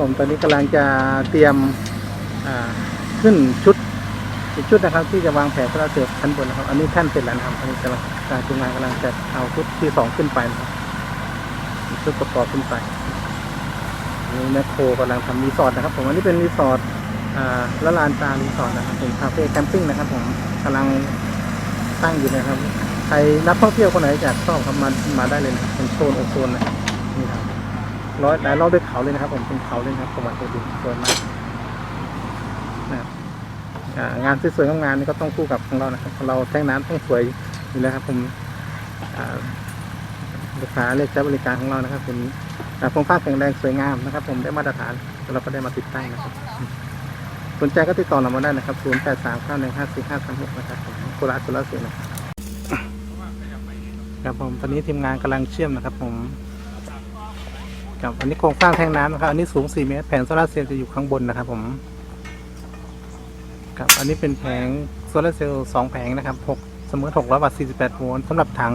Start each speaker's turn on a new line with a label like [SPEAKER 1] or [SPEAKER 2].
[SPEAKER 1] ผมตอนนี้กำลังจะเตรียมขึ้นชุดอีกชุดนะครับ ที่จะวางแผนโซลาร์เซลล์ชั้นบนนะครับ อันนี้ท่านเสร็จแล้วนะครับอันนี้กำลังการทีมงานกำลังจะเอาชุดที่สองขึ้นไปนะครับชุดประกอบขึ้นไปนี่แมคโครกำลังทำรีสอร์ทนะครับ ผมอันนี้เป็นรีสอร์ทละลานตารีสอร์ทนะครับเป็นคาเฟ่แคมปิ้งนะครับ ผมกำลังตั้งอยู่นะครับ ใครนักท่องเที่ยวคนไหนอยากชอบครับมามาได้เลยนะครับเป็นโซนโอโซนนะนี่ครับ ร้อยหลายรอบด้วยเขาเลยนะครับผมเป็นเขาเลยนะครับประวัติดินสวยมากนะครับงานสวยๆงามๆนี่ก็ต้องคู่กับของเรานะครับเราแท่งน้ำต้องสวยอยู่แล้วครับผมลูกค้าเลือกใช้บริการของเรานะครับเป็นโครงสร้างแข็งแรงสวยงามนะครับ ผมได้มาตรฐานเราก็ได้มาติดตั้งนะครับสนใจก็ติดต่อเรามาได้นะครับ 0 8 3 9 1 5 4 5 3 6 นะครับผมโคราชโซลาร์เซลล์นะครับครับผมตอนนี้ทีมงานกำลังเชื่อมนะครับผม ครับอันนี้โครงสร้างแท่งน้ำนะครับ อันนี้สูง 4 เมตร แผงโซลาเซลล์จะอยู่ข้างบนนะครับ ผมครับอันนี้เป็นแผงโซลาเซลล์2แผงนะครับ6เสมอ600วัตต์48โวลต์สำหรับถัง